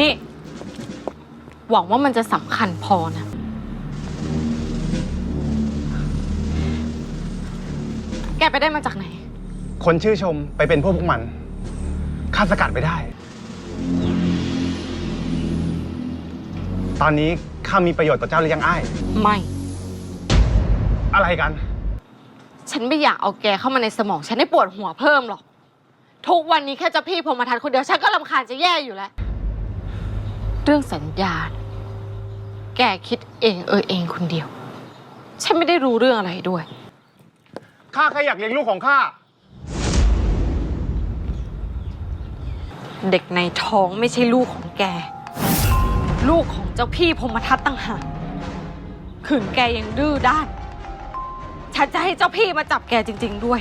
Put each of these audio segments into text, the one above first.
นี่ หวังว่ามันจะสำคัญพอนะ แกไปได้มาจากไหน คนชื่อชมไปเป็นพวกพวกมันข้าสกัดไม่ได้ ตอนนี้ข้ามีประโยชน์ต่อเจ้าหรือยังอ้ายไม่ อะไรกัน ฉันไม่อยากเอาแกเข้ามาในสมอง ฉันให้ปวดหัวเพิ่มหรอก ทุกวันนี้แค่เจะพี่พรหมทันคนเดียว ฉันก็ลำคาญจะแย่อยู่แล้ว เรื่องสัญญาณแกคิดเองเออเองคนเดียว ฉันไม่ได้รู้เรื่องอะไรด้วย ข้าแค่อยากเลี้ยงลูกของข้า เด็กในท้องไม่ใช่ลูกของแก ลูกของเจ้าพี่พรหมทัตตั้งหากขืนแกยังดื้อด้าน ฉันจะให้เจ้าพี่มาจับแกจริง ๆ ด้วย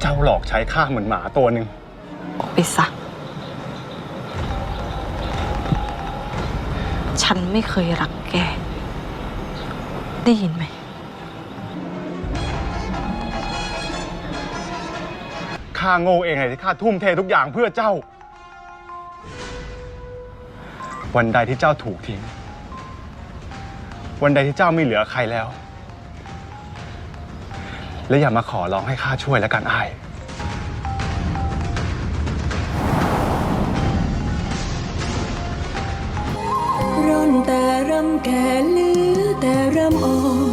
เจ้าหลอกใช้ข้าเหมือนหมาตัวหนึ่งออกไปซะ ฉันไม่เคยรักแก ได้ยินไหม ข้าโง่เองเลยที่ข้าทุ่มเททุกอย่างเพื่อเจ้า วันใดที่เจ้าถูกทิ้ง วันใดที่เจ้าไม่เหลือใครแล้ว และอย่ามาขอร้องให้ข้าช่วยแล้วกันอ้าย แต่รำแก่เหลือแต่รำอ่อน